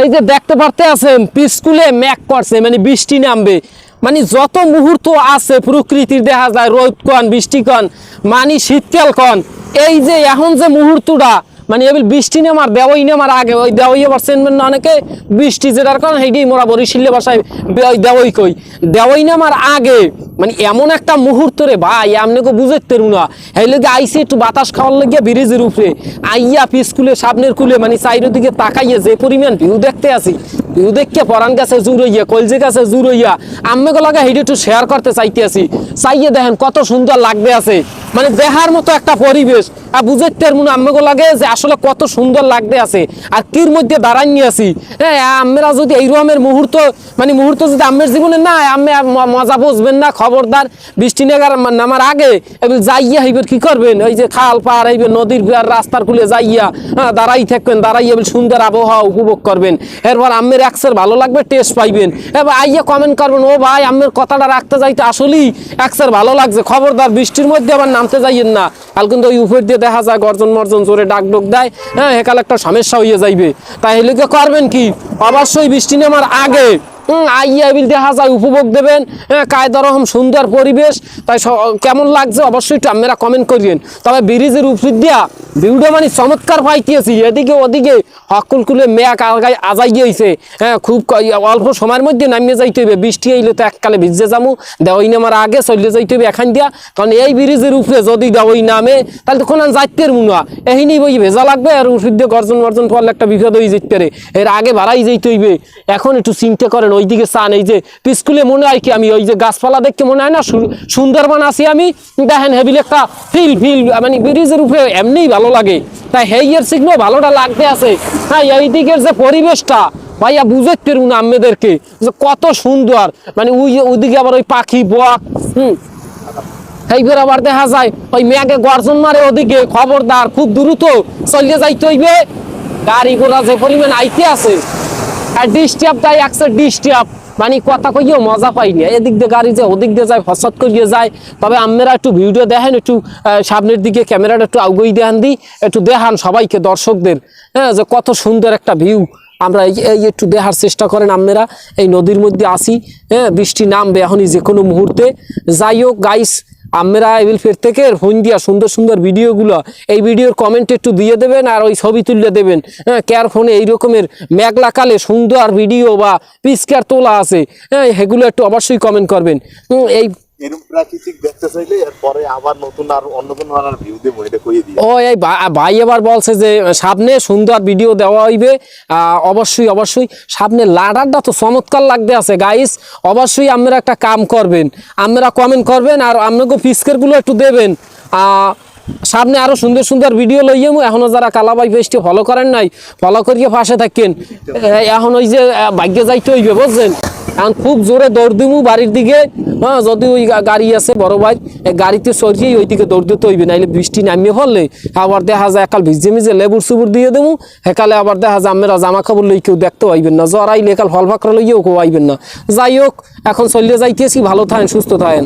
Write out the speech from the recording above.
এই যে দেখতে পারতে আছেন স্কুলে ম্যাক করছে মানে বৃষ্টি নামবে। মানে যত মুহূর্ত আছে, প্রকৃতির দেখা যায় রোদ কন বৃষ্টি কন মানে শীতকাল কন এই যে এখন যে মুহূর্তটা মানে এবার বৃষ্টি নামার, দেওয়াই নামার আগে, ওই দেওয়াই চেনবেন না অনেকে, বৃষ্টি যেটার কারণ সেইটি মোরা বরিশিল্লে বাসায় দেওয়াই কই। দেওয়াই নামার আগে মানে এমন একটা মুহূর্ত রে ভাই আপনাকে বুঝতে না। এই লোক আইসি একটু বাতাস খাওয়ার লেগে ব্রিজের উপরে আইয়া স্কুলে সামনের কুলে মানে চারিদিকে দিকে তাকাইয়ে যে পরিমাণ ভিউ দেখতে আসি, ভিউ দেখতে পরান গাছে জুড়ইয়া কলজে গাছে জুড়ইয়া আম্মেকে লাগে হেঁটে একটু শেয়ার করতে চাইতে আসি। চাইয়ে দেখেন কত সুন্দর লাগবে আছে। মানে দেহার মতো একটা পরিবেশ। আর বুঝতে মনে আম্মেকে লাগে যে আসলে কত সুন্দর লাগতে আছে। আর কির মধ্যে দাঁড়াইনি আছি। হ্যাঁ আমরা যদি এই রকমের মুহূর্ত মানে মুহূর্ত যদি আম্মের জীবনে না আম্মে ম- মজা বুঝবেন না, খবরদার, বৃষ্টি নেগার নামার আগে এবার যাইয়া হইবেন কি করবেন? ওই যে খাল পাহাড় হইবেন নদীর রাস্তার কুলে যাইয়া হ্যাঁ দাঁড়াই থাকবেন, দাঁড়াইয়া এবার সুন্দর আবহাওয়া উপভোগ করবেন। এরপর আম্মের একসের ভালো লাগবে টেস্ট পাইবেন। এবার আইয়া কমেন্ট করবেন, ও ভাই, আম্মের কথাটা রাখতে যাইতে আসলেই একসের ভালো লাগছে। খবরদার, বৃষ্টির মধ্যে আবার নামতে যাইয়েন না। কাল কিন্তু ওই উপর দিয়ে দেখা যায় গর্জন মর্জন জোরে ডাক ডোক দেয়। হ্যাঁ হেকাল একটা সমস্যা হয়ে যাইবে। তাই হলে করবেন কি? অবশ্যই বৃষ্টি নামার আগে আইয়া বিল দেখা যায়, উপভোগ দেবেন। হ্যাঁ কায়দা রকম সুন্দর পরিবেশ। তাই কেমন লাগছে অবশ্যই আপনারা কমেন্ট করিয়েন। তবে ব্রিজের উপর দিয়া ভিউটা মানে চমৎকার পাইতেছি। এদিকে ওদিকে হকুল কুলে মেয়াক আগাই আজাই গিয়েছে। হ্যাঁ খুব অল্প সময়ের মধ্যে নামিয়ে যাইতে হবে বৃষ্টি আইলে তো এককালে ভিজে যামু। দেওয়াই নামার আগে চলে যাইতে হবে এখান দিয়া। কারণ এই ব্রিজের উপরে যদি দেওয়াই নামে, তাহলে তো কোন যাইতে মুনা এহিনি বই ভেজা লাগবে আর উপর দিয়ে গর্জন গর্জন পড়লে একটা বিপদ হয়ে যেতে পারে। এর আগে বাড়াই যাইতে হইবে। এখন একটু চিন্তা করেন ওইদিকে চান, এই যে স্কুলে মনে হয় কি আমি ওই যে গাছপালা দেখতে মনে হয় না সুন্দরবন আছি আমি, দেখেন হেবিল একটা ফিল ফিল মানে ব্রিজের উপরে এমনিই ভালো লাগে। তাই হেইয়ের সিগনো ভালোটা লাগতে আছে। হ্যাঁ এই দিকের যে পরিবেশটা, ভাইয়া বুঝতে পারব না আম্মেদেরকে যে কত সুন্দর। মানে ওই ওইদিকে আবার ওই পাখি বক হুম। এইবার আবার দেখা যায়, ওই মেয়াকে গর্জন মারে ওদিকে, খবরদার, খুব দ্রুত চলিয়ে যাইতে হইবে। গাড়ি ঘোড়া যে পরিমাণ আইতে আছে আর ডিস্টার্ব দেয় একশো ডিস্টার্ব মানে কথা কইও মজা পাইনি এদিক দিয়ে গাড়ি যায়, ওদিক দিয়ে যায় হসত করিয়ে যায়। তবে আপনারা একটু ভিডিও দেখেন, একটু সামনের দিকে ক্যামেরাটা একটু আগুই দেখান দিই একটু দেখান সবাইকে, দর্শকদের। হ্যাঁ যে কত সুন্দর একটা ভিউ আমরা এই একটু দেখার চেষ্টা করেন আপনারা এই নদীর মধ্যে আসি হ্যাঁ বৃষ্টি নামবে এখনই যে কোনো মুহূর্তে। যাই হোক গাইস আমরা এবিল ফের থেকে ফোন দিয়া সুন্দর সুন্দর ভিডিওগুলো, এই ভিডিওর কমেন্ট একটু দিয়ে দেবেন আর ওই ছবি তুলে দেবেন। হ্যাঁ কেয়ার ফোনে এই রকমের মেঘলা কালে সুন্দর ভিডিও বা পিসকার তোলা আছে। হ্যাঁ সেগুলো একটু অবশ্যই কমেন্ট করবেন। এই এরকম প্রাকৃতিক দেখতে চাইলে এরপরে আবার নতুন আর অন্য কোনো আর ভিউ দেবো, এটা কইয়ে দিয়ে ও এই ভাই এবার বলছে যে, সামনে সুন্দর ভিডিও দেওয়া হইবে। অবশ্যই অবশ্যই। সামনে লাডারটা তো চমৎকার লাগতে আছে গাইস অবশ্যই আপনারা একটা কাম করবেন। আপনারা কমেন্ট করবেন আর আপনাকে পিস্কেরগুলো একটু দেবেন। সামনে আরও সুন্দর সুন্দর ভিডিও লইয়ে এখনও যারা কালাবাই পেজটি ফলো করেন নাই ফলো করিয়ে পাশে থাকেন। এখন ওই যে ভাগ্যে যাইতে হইবে, বুঝছেন? এখন খুব জোরে দৌড় দিমু, বাড়ির দিকে। হ্যাঁ যদি ওই গাড়ি আছে, বড় ভাই গাড়িতে সরিয়েই ওই দিকে দৌড় দিতে হইবে, নাইলে বৃষ্টি নামিয়ে ফেললে আবার দেখা যায় একাল ভিজে মিজে লেবুর সুবুর দিয়ে দেবো হেকালে আবার দেখা যায় আমরা জামা কাপড় লই কেউ দেখতে পাইবেন না, জ্বর আইলে একাল ফল ফাঁকড়া লইয়েও কেউ আইবেন না। যাই হোক, এখন চলিয়ে যাইতেছি, ভালো থাকেন, সুস্থ থাকেন।